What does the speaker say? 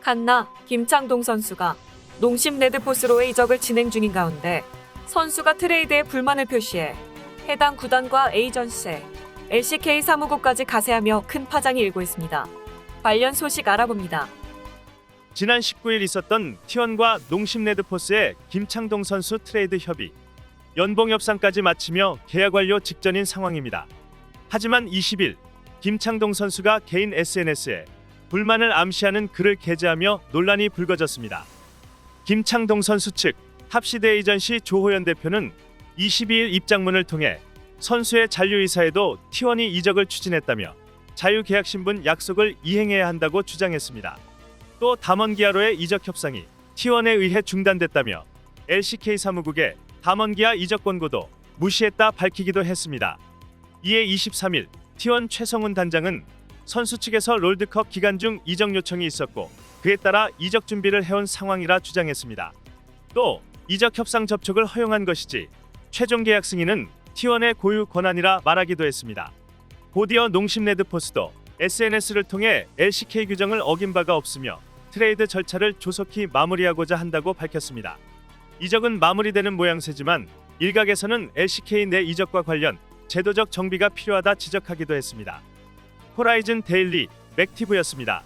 칸나 김창동 선수가 농심 레드포스로의 이적을 진행 중인 가운데 선수가 트레이드에 불만을 표시해 해당 구단과 에이전시, LCK 사무국까지 가세하며 큰 파장이 일고 있습니다. 관련 소식 알아봅니다. 지난 19일 있었던 T1과 농심 레드포스의 김창동 선수 트레이드 협의 연봉 협상까지 마치며 계약 완료 직전인 상황입니다. 하지만 20일 김창동 선수가 개인 SNS에 불만을 암시하는 글을 게재하며 논란이 불거졌습니다. 김창동 선수 측 합시드 에이전 시 조호연 대표는 22일 입장문을 통해 선수의 잔류 의사에도 T1이 이적을 추진했다며 자유 계약 신분 약속을 이행해야 한다고 주장했습니다. 또 담원기아로의 이적 협상이 T1에 의해 중단됐다며 LCK 사무국의 담원기아 이적 권고도 무시했다 밝히기도 했습니다. 이에 23일 T1 최성훈 단장은 선수 측에서 롤드컵 기간 중 이적 요청이 있었고 그에 따라 이적 준비를 해온 상황이라 주장했습니다. 또 이적 협상 접촉을 허용한 것이지 최종 계약 승인은 T1의 고유 권한이라 말하기도 했습니다. 곧이어 농심 레드포스도 SNS를 통해 LCK 규정을 어긴 바가 없으며 트레이드 절차를 조속히 마무리하고자 한다고 밝혔습니다. 이적은 마무리되는 모양새지만 일각에서는 LCK 내 이적과 관련 제도적 정비가 필요하다 지적하기도 했습니다. 호라이즌 데일리 맥티브였습니다.